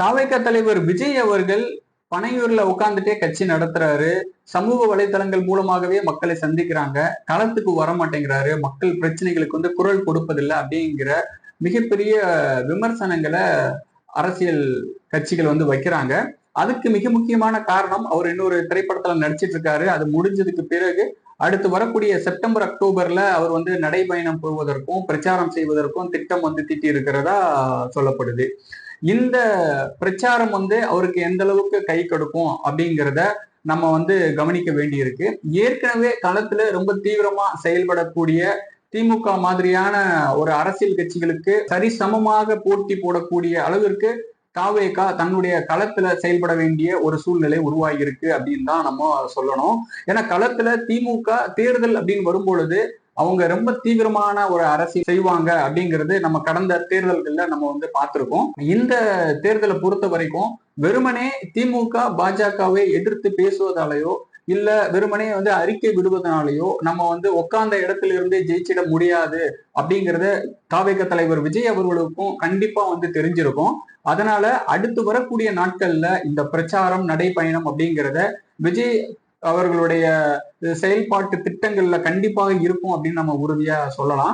தாவைக்க தலைவர் விஜய் அவர்கள் பனையூர்ல உட்காந்துட்டே கட்சி நடத்துறாரு. சமூக வலைதளங்கள் மூலமாகவே மக்களை சந்திக்கிறாங்க. களத்துக்கு வர மாட்டேங்கிறாரு மக்கள் பிரச்சனைகளுக்கு வந்து குரல் கொடுப்பதில்லை அப்படிங்கிற மிகப்பெரிய விமர்சனங்களை அரசியல் கட்சிகள் வந்து வைக்கிறாங்க. அதுக்கு மிக முக்கியமான காரணம் அவர் இன்னொரு திரைப்படத்துல நடிச்சிட்டு இருக்காரு. அது முடிஞ்சதுக்கு பிறகு அடுத்து வரக்கூடிய செப்டம்பர் அக்டோபர்ல அவர் வந்து நடைபயணம் போவதற்கும் பிரச்சாரம் செய்வதற்கும் திட்டம் வந்து திட்டி இருக்கிறதா சொல்லப்படுது. இந்த பிரச்சாரம் வந்து அவருக்கு எந்த அளவுக்கு கை கொடுக்கும் அப்படிங்கிறத நம்ம வந்து கவனிக்க வேண்டியிருக்கு. ஏற்கனவே களத்துல ரொம்ப தீவிரமா செயல்படக்கூடிய திமுக மாதிரியான ஒரு அரசியல் கட்சிகளுக்கு சரிசமமாக போட்டி போடக்கூடிய அளவிற்கு காவேகா தன்னுடைய களத்துல செயல்பட வேண்டிய ஒரு சூழ்நிலை உருவாகியிருக்கு அப்படின்னு தான் நம்ம சொல்லணும். ஏன்னா களத்துல திமுக தேர்தல் அப்படின்னு வரும்பொழுது அவங்க ரொம்ப தீவிரமான ஒரு அரசியல் செய்வாங்க அப்படிங்கிறது நம்ம கடந்த தேர்தல்கள்ல நம்ம வந்து பார்த்திருக்கோம். இந்த தேர்தலை பொறுத்த வரைக்கும் வெறுமனே திமுக பாஜகவை எதிர்த்து பேசுவதாலேயோ இல்ல வெறுமனே வந்து அறிக்கை விடுவதனாலேயோ நம்ம வந்து உட்கார்ந்த இடத்துல இருந்தே ஜெயிச்சிட முடியாது அப்படிங்கறத தாவேக தலைவர் விஜய் அவர்களுக்கும் கண்டிப்பா வந்து தெரிஞ்சிருக்கும். அதனால அடுத்து வரக்கூடிய நாட்கள்ல இந்த பிரச்சாரம் நடைப்பயணம் அப்படிங்கிறத விஜய் அவர்களுடைய செயல்பாட்டு திட்டங்கள்ல கண்டிப்பாக இருக்கும் அப்படின்னு நம்ம உறுதியா சொல்லலாம்.